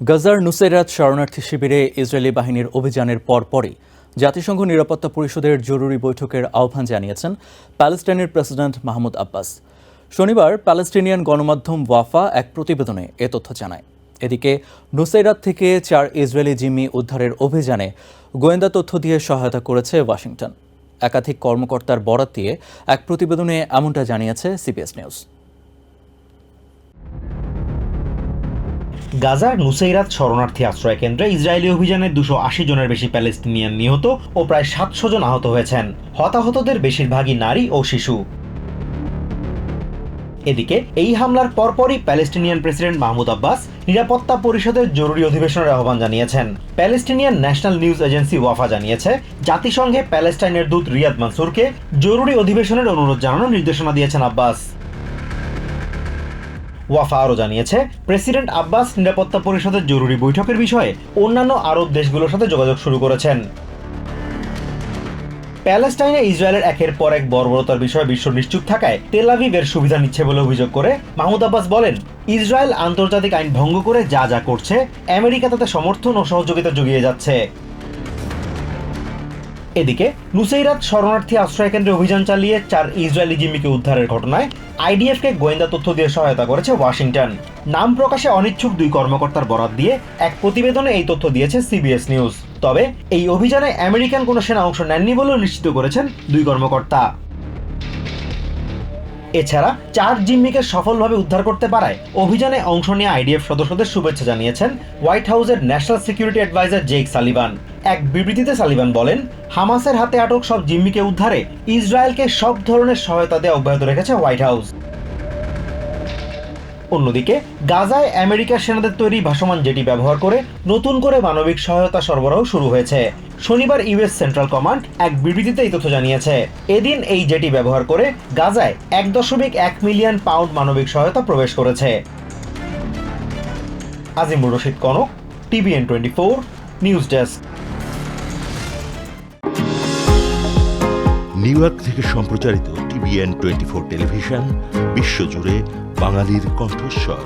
গাজার নুসেরাত শরণার্থী শিবিরে ইসরায়েলি বাহিনীর অভিযানের পরপরই জাতিসংঘ নিরাপত্তা পরিষদের জরুরি বৈঠকের আহ্বান জানিয়েছেন প্যালেস্টাইনের প্রেসিডেন্ট মাহমুদ আব্বাস। শনিবার প্যালেস্টিনিয়ান গণমাধ্যম ওয়াফা এক প্রতিবেদনে এ তথ্য জানায়। এদিকে, নুসেরাত থেকে চার ইসরায়েলি জিম্মি উদ্ধারের অভিযানে গোয়েন্দা তথ্য দিয়ে সহায়তা করেছে ওয়াশিংটন। একাধিক কর্মকর্তার বরাত দিয়ে এক প্রতিবেদনে এমনটা জানিয়েছে সিবিএস নিউজ। গাজার নুসেইরাত শরণার্থী আশ্রয় কেন্দ্রে ইসরায়েলি অভিযানে দুশো আশি জনের বেশি প্যালেস্টিনিয়ান নিহত ও প্রায় সাতশো জন আহত হয়েছেন। হতাহতদের বেশিরভাগই নারী ও শিশু। এদিকে, এই হামলার পরপরই প্যালেস্টিনিয়ান প্রেসিডেন্ট মাহমুদ আব্বাস নিরাপত্তা পরিষদের জরুরি অধিবেশনের আহ্বান জানিয়েছেন। প্যালেস্টিনিয়ান ন্যাশনাল নিউজ এজেন্সি ওয়াফা জানিয়েছে, জাতিসংঘে প্যালেস্টাইনের দূত রিয়াদ মানসুরকে জরুরি অধিবেশনের অনুরোধ জানানোর নির্দেশনা দিয়েছেন আব্বাস। ওয়াফা আরও জানিয়েছে, প্রেসিডেন্ট আব্বাস নিরাপত্তা পরিষদের জরুরি বৈঠকের বিষয়ে অন্যান্য আরব দেশগুলোর সাথে যোগাযোগ শুরু করেছেন। প্যালেস্টাইনে ইসরায়েলের একের পর এক বর্বরতার বিষয়ে বিশ্ব নিশ্চুপ থাকায় তেল সুবিধা নিচ্ছে বলে অভিযোগ করে মাহমুদ আব্বাস বলেন, ইসরায়েল আন্তর্জাতিক আইন ভঙ্গ করে যা যা করছে, আমেরিকা তাতে সমর্থন ও সহযোগিতা জুগিয়ে যাচ্ছে। এদিকে লুসেইরাত শরণার্থী আশ্রয় কেন্দ্রে অভিযান চালিয়ে চার ইসরায়েলি জিম্মিকে উদ্ধারের ঘটনায় আইডিএফকে গোয়েন্দা তথ্য দিয়ে সহায়তা করেছে ওয়াশিংটন। নাম প্রকাশে অনিচ্ছুক দুই কর্মকর্তার বরাত দিয়ে এক প্রতিবেদনে এই তথ্য দিয়েছে সিবিএস নিউজ। তবে এই অভিযানে আমেরিকান কোনো সেনা অংশ নেননি বলেও নিশ্চিত করেছেন দুই কর্মকর্তা। এছাড়া চার জিম্মিকে সফলভাবে উদ্ধার করতে পারায় অভিযানে অংশ নিয়ে আইডিএফ সদস্যদের শুভেচ্ছা জানিয়েছেন হোয়াইট হাউসের national security adviser Jake Sullivan এক বিবৃতিতে সালিবান বলেন, হামাসের হাতে আটক সব জিম্মিকে উদ্ধারে ইসরায়েলকে সব ধরনের সহায়তা দেওয়া অব্যাহত রেখেছে হোয়াইট হাউস। অন্যদিকে, গাজায় আমেরিকার সেনাদের তৈরি ভাসমান জেটি ব্যবহার করে নতুন করে মানবিক সহায়তা সরবরাহ শুরু হয়েছে। শনিবার ইউএস সেন্ট্রাল কমান্ড এক বিবৃতিতে এই তথ্য জানিয়েছে। এদিন এই জেটি ব্যবহার করে গাজায় এক দশমিক এক মিলিয়ন পাউন্ড মানবিক সহায়তা প্রবেশ করেছে। Azimur Rashid Konok, TVN twenty four, news desk. New York থেকে সম্প্রচারিত টিভিএন টোয়েন্টি ফোর টেলিভিশন, বিশ্বজুড়ে বাঙালির কণ্ঠস্বর।